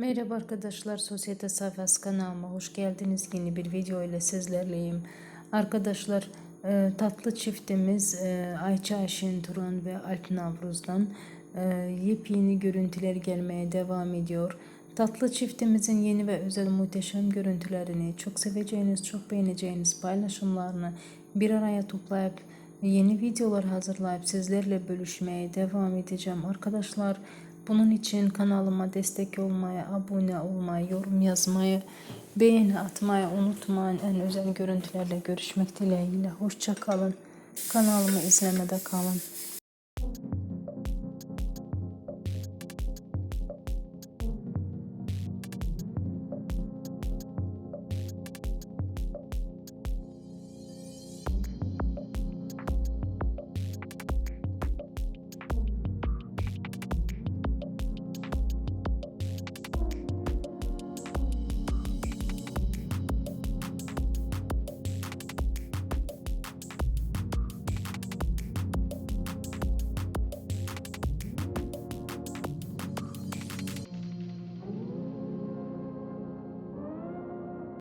Merhaba arkadaşlar, Sosyete Sayfası kanalıma hoş geldiniz. Yeni bir video ile sizlerleyim. Arkadaşlar, e, tatlı çiftimiz e, Ayça Ayşin Turan ve Alp Navruz'dan e, yepyeni görüntüler gelmeye devam ediyor. Tatlı çiftimizin yeni ve özel muhteşem görüntülerini, çok seveceğiniz, çok beğeneceğiniz paylaşımlarını bir araya toplayıp yeni videolar hazırlayıp sizlerle bölüşmeye devam edeceğim. Arkadaşlar, bunun için kanalıma destek olmayı, abone olmayı, yorum yazmayı, beğeni atmayı unutmayın. En özel görüntülerle görüşmek dileğiyle. Hoşça kalın. Kanalımı izlemede kalın.